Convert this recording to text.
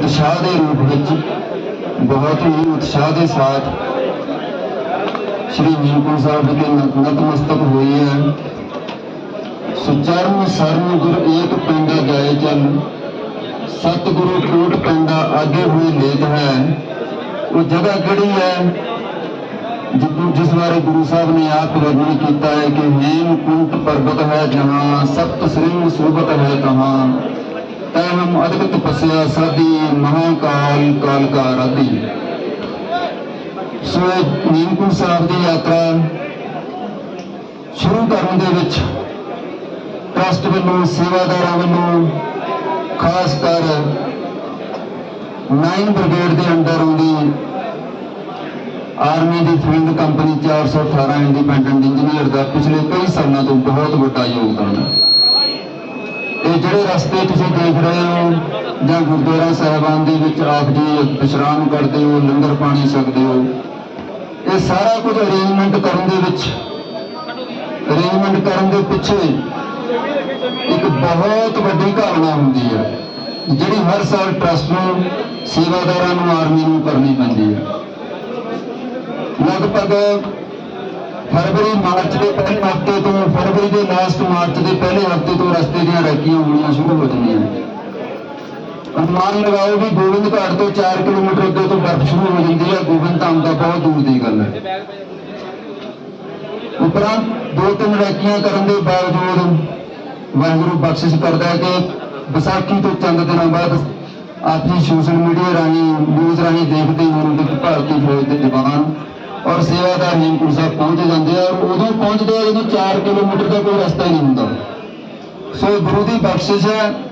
ਉਤਸ਼ਾਹ ਦੇ ਰੂਪ ਵਿੱਚ, ਬਹੁਤ ਹੀ ਉਤਸ਼ਾਹ ਦੇ ਸਾਥ ਸ਼੍ਰੀ ਹੇਮਕੁੰਟ ਸਾਹਿਬ ਵਿਖੇ ਨਤਮਸਤਕ ਹੋਈ ਹੈ। ਸੁਚਰਮ ਸਰਨ ਗੁਰ ਏਕ ਪਿੰਡਾ ਜਾਏ ਚੱਲ, ਸਤਿਗੁਰੂ ਕੋਟ ਪਿੰਡਾ ਆਗੇ ਹੋਈ ਲੇਤ ਹੈ। ਉਹ ਜਗ੍ਹਾ ਕਿਹੜੀ ਹੈ? ਜਿਸ ਬਾਰੇ ਗੁਰੂ ਸਾਹਿਬ ਨੇ ਆਪ ਵਰਣਨ ਕੀਤਾ ਹੈ ਕਿ ਹੇਮਕੁੰਟ ਪਰਬਤ ਹੈ, ਜਹਾਂ ਸਪਤ ਸ੍ਰਿੰਗ ਸੋਭਤ ਹੈ ਤਹਾਂ। ਤੈ ਅਦਕ ਤਪੱਸਿਆ ਸਾਧੀ ਮਹਾਕਾਲ ਕਾਲ ਕਾ ਆਰਾਧੀ ਸੋ ਹੇਮਕੁੰਟ ਸਾਹਿਬ ਦੀ ਯਾਤਰਾ ਸ਼ੁਰੂ ਕਰਨ ਦੇ ਵਿੱਚ ਟਰਸਟ ਵੱਲੋਂ, ਸੇਵਾਦਾਰਾਂ ਵੱਲੋਂ ਖਾਸ ਕਰ 9 ਬ੍ਰਿਗੇਡ ਦੇ ਅੰਡਰ ਆਉਂਦੀ ਆਰਮੀ ਦੀ ਫੀਲਡ ਕੰਪਨੀ 418 ਇੰਡੀਪੈਂਡੈਂਟ ਇੰਜੀਨੀਅਰ ਦਾ ਪਿਛਲੇ ਕਈ ਸਾਲਾਂ ਤੋਂ ਬਹੁਤ ਵੱਡਾ ਯੋਗਦਾਨ ਹੈ। ਇਹ ਜਿਹੜੇ ਰਸਤੇ ਤੁਸੀਂ ਦੇਖ ਰਹੇ ਹੋ, ਜਾਂ ਗੁਰਦੁਆਰਾ ਸਾਹਿਬਾਨ ਦੇ ਵਿੱਚ ਆਪ ਜੀ ਵਿਸ਼ਰਾਮ ਕਰਦੇ ਹੋ, ਲੰਗਰ ਪਾਣੀ ਸਕਦੇ ਹੋ, ਇਹ ਸਾਰਾ ਕੁਝ ਅਰੇਂਜਮੈਂਟ ਕਰਨ ਦੇ ਵਿੱਚ ਅਰੇਂਜਮੈਂਟ ਕਰਨ ਦੇ ਪਿੱਛੇ ਇੱਕ ਬਹੁਤ ਵੱਡੀ ਘਾਲਣਾ ਹੁੰਦੀ ਹੈ, ਜਿਹੜੀ ਹਰ ਸਾਲ ਟਰਸਟ ਨੂੰ, ਸੇਵਾਦਾਰਾਂ ਨੂੰ ਆਰਮੀ ਨੂੰ ਕਰਨੀ ਪੈਂਦੀ ਹੈ। ਲਗਭਗ ਫਰਵਰੀ ਮਾਰਚ ਦੇ ਪਹਿਲੇ ਹਫ਼ਤੇ ਤੋਂ ਫਰਵਰੀ ਦੇ ਲਾਸਟ ਮਾਰਚ ਦੇ ਪਹਿਲੇ ਹਫ਼ਤੇ ਤੋਂ ਰਸਤੇ ਦੀਆਂ ਰੈਕੀਆਂ ਹੋਣੀਆਂ ਸ਼ੁਰੂ ਹੋ ਜਾਂਦੀਆਂ ਅਨੁਮਾਨ ਲਗਾਓ ਵੀ ਗੋਬਿੰਦ ਘਾਟ ਤੋਂ 4 ਕਿਲੋਮੀਟਰ ਅੱਗੇ ਤੋਂ ਬਰਫ਼ ਸ਼ੁਰੂ ਹੋ ਜਾਂਦੀ ਹੈ। ਗੋਬਿੰਦ ਧਾਮ ਦਾ ਬਹੁਤ ਦੂਰ ਦੀ ਗੱਲ ਹੈ। ਉਪਰੰਤ ਦੋ ਤਿੰਨ ਰੈਕੀਆਂ ਕਰਨ ਦੇ ਬਾਵਜੂਦ ਵਾਹਿਗੁਰੂ ਬਖਸ਼ਿਸ਼ ਕਰਦਾ ਹੈ ਕਿ ਵਿਸਾਖੀ ਤੋਂ ਚੰਦ ਦਿਨਾਂ ਬਾਅਦ ਆਪ ਸੋਸ਼ਲ ਮੀਡੀਆ ਰਾਹੀਂ ਨਿਊਜ਼ ਰਾਹੀਂ ਦੇਖਦੇ ਹੋ ਕਿ ਭਾਰਤੀ ਫੌਜ ਦੇ ਜਵਾਨ ਔਰ ਸੇਵਾਦਾਰ ਹੇਮਕੁੰਟ ਸਾਹਿਬ ਪਹੁੰਚ ਜਾਂਦੇ ਆ। ਔਰ ਉਦੋਂ ਪਹੁੰਚਦੇ ਆ ਜਦੋਂ 4 ਕਿਲੋਮੀਟਰ ਦਾ ਕੋਈ ਰਸਤਾ ਹੀ ਨਹੀਂ ਹੁੰਦਾ। ਸੋ ਗੁਰੂ ਦੀ ਬਖਸ਼ਿਸ਼ ਹੈ।